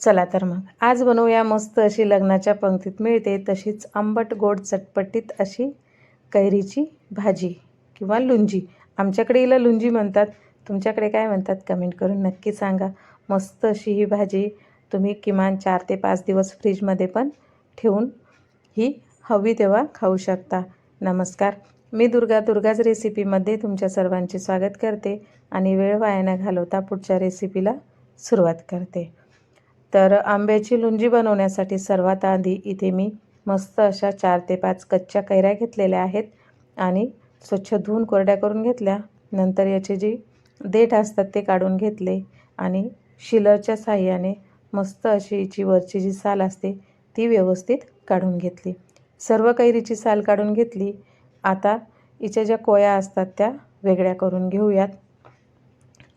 चला तर मग. आज बनवूया मस्त अशी लग्नाच्या पंक्तीत मिळते तशीच आंबट गोड चटपटीत अशी कैरीची भाजी किंवा लुंजी. आमच्याकडे हिला लुंजी म्हणतात. तुमच्याकडे काय म्हणतात कमेंट करून नक्की सांगा. मस्त अशी ही भाजी तुम्ही किमान चार ते पाच दिवस फ्रीजमध्ये पण ठेवून ही हवी तेव्हा खाऊ शकता. नमस्कार. मी दुर्गा दुर्गाच रेसिपीमध्ये तुमच्या सर्वांचे स्वागत करते आणि वेळ वाया न घालवता पुढच्या रेसिपीला सुरुवात करते. तर आंब्याची लुंजी बनवण्यासाठी सर्वात आधी इथे मी मस्त अशा चार ते पाच कच्च्या कैऱ्या घेतलेल्या आहेत आणि स्वच्छ धुवून कोरड्या करून घेतल्या. नंतर याचे जी देठ असतात ते काढून घेतले आणि शिलरच्या साह्याने मस्त अशी हिची वरची जी साल असते ती व्यवस्थित काढून घेतली. सर्व कैरीची साल काढून घेतली. आता हिच्या ज्या कोया असतात त्या वेगळ्या करून घेऊयात.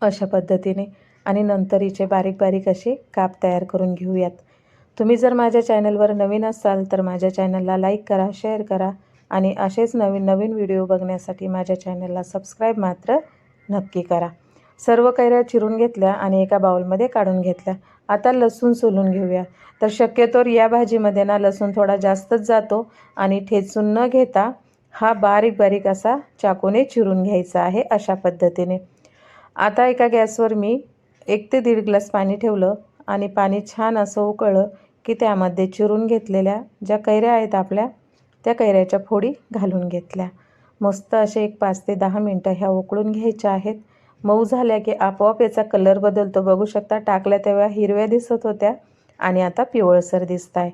अशा पद्धतीने आणि नंतर हिचे बारीक बारीक असे काप तयार करून घेऊयात. तुम्ही जर माझ्या चॅनलवर नवीन असाल तर माझ्या चॅनलला लाईक करा शेअर करा आणि असेच नवीन नवीन व्हिडिओ बघण्यासाठी माझ्या चॅनलला सबस्क्राईब मात्र नक्की करा. सर्व कैऱ्या चिरून घेतल्या आणि एका बाउलमध्ये काढून घेतल्या. आता लसूण सोलून घेऊया. तर शक्यतोवर या भाजीमध्ये ना लसूण थोडा जास्तच जातो आणि ठेचून न घेता हा बारीक बारीक असा चाकूने चिरून घ्यायचा आहे अशा पद्धतीने. आता एका गॅसवर मी एक ते दीड ग्लास पाणी ठेवलं आणि पाणी छान असं उकळलं की त्यामध्ये चिरून घेतलेल्या ज्या कैऱ्या आहेत आपल्या त्या कैऱ्याच्या फोडी घालून घेतल्या. मस्त असे एक पाच ते दहा मिनटं ह्या उकळून घ्यायच्या आहेत. मऊ झाल्या की आपोआप याचा कलर बदलतो. बघू शकता टाकल्या तेव्हा हिरव्या दिसत होत्या आणि आता पिवळसर दिसत आहे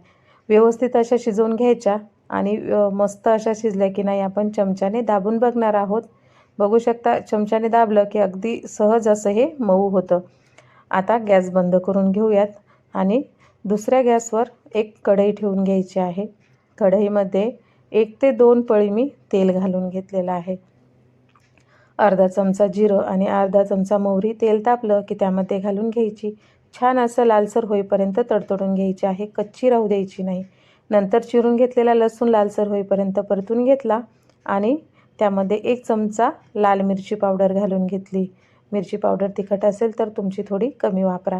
व्यवस्थित अशा शिजवून घ्यायच्या आणि मस्त अशा शिजल्या की नाही आपण चमच्याने दाबून बघणार आहोत. बघू शकता चमच्याने दाबलं की अगदी सहज असं हे मऊ होतं. आता गॅस बंद करून घेऊयात आणि दुसऱ्या गॅसवर एक कढई ठेवून घ्यायची आहे. कढईमध्ये एक ते दोन पळी मी तेल घालून घेतलेलं आहे. अर्धा चमचा जिरं आणि अर्धा चमचा मोहरी तेल तापलं की त्यामध्ये घालून घ्यायची. छान असं लालसर होईपर्यंत तडतडून घ्यायची आहे. कच्ची राहू द्यायची नाही. नंतर चिरून घेतलेला लसूण लालसर होईपर्यंत परतून घेतला आणि त्यामध्ये एक चमचा लाल मिरची पावडर घालून घेतली. मिरची पावडर तिखट असेल तर तुमची थोडी कमी वापरा.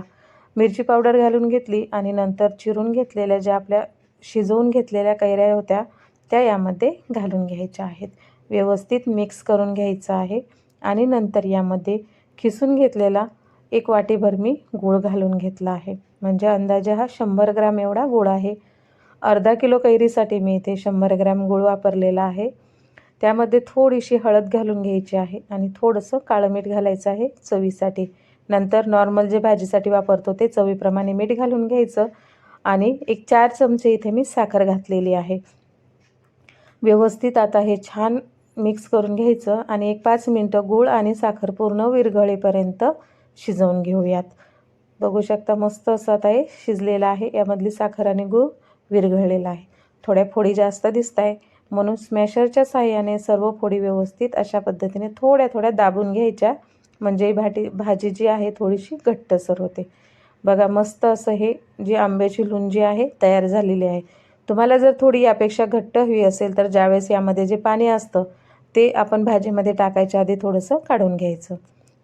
मिरची पावडर घालून घेतली आणि नंतर चिरून घेतलेल्या ज्या आपल्या शिजवून घेतलेल्या कैऱ्या होत्या त्या यामध्ये घालून घ्यायच्या आहेत. व्यवस्थित मिक्स करून घ्यायचं आहे आणि नंतर यामध्ये खिसून घेतलेला एक वाटीभर मी गूळ घालून घेतला आहे. म्हणजे अंदाजे हा शंभर ग्राम एवढा गूळ आहे. अर्धा किलो कैरीसाठी मी इथे शंभर ग्रॅम गूळ वापरलेला आहे. त्यामध्ये थोडीशी हळद घालून घ्यायची आहे आणि थोडंसं काळं मीठ घालायचं आहे चवीसाठी. नंतर नॉर्मल जे भाजीसाठी वापरतो ते चवीप्रमाणे मीठ घालून घ्यायचं आणि एक चार चमचे इथे मी साखर घातलेली आहे. व्यवस्थित आता हे छान मिक्स करून घ्यायचं आणि एक पाच मिनटं गूळ आणि साखर पूर्ण विरघळेपर्यंत शिजवून घेऊयात. बघू शकता मस्त असं आता हे शिजलेलं आहे. यामधली साखर आणि गूळ विरघळलेला आहे. थोड्या फोडी जास्त दिसत आहे म्हणून स्मॅशरच्या साह्याने सर्व फोडी व्यवस्थित अशा पद्धतीने थोड्या थोड्या दाबून घ्यायच्या. म्हणजे भाटी भाजी जी आहे थोडीशी घट्टसर होते. बघा मस्त असं हे जी आंब्याची लुंजी आहे तयार झालेली आहे. तुम्हाला जर थोडी यापेक्षा घट्ट हवी असेल तर ज्यावेळेस यामध्ये जे पाणी असतं ते आपण भाजीमध्ये टाकायच्या आधी थोडंसं काढून घ्यायचं.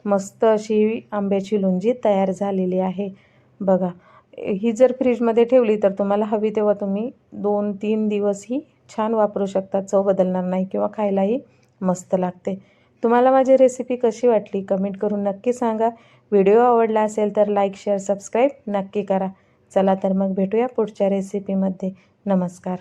मस्त अशी आंब्याची लुंजी तयार झालेली आहे. बघा ही जर फ्रीजमध्ये ठेवली तर तुम्हाला हवी तेव्हा तुम्ही दोन तीन दिवस ही छान वापरू शकता चव बदलणार नाही किंवा खायलाही मस्त लागते. तुम्हाला माझी रेसिपी कशी वाटली कमेंट करून नक्की सांगा. व्हिडिओ आवडला असेल तर लाईक शेअर सबस्क्राईब नक्की करा. चला तर मग भेटूया पुढच्या रेसिपीमध्ये नमस्कार.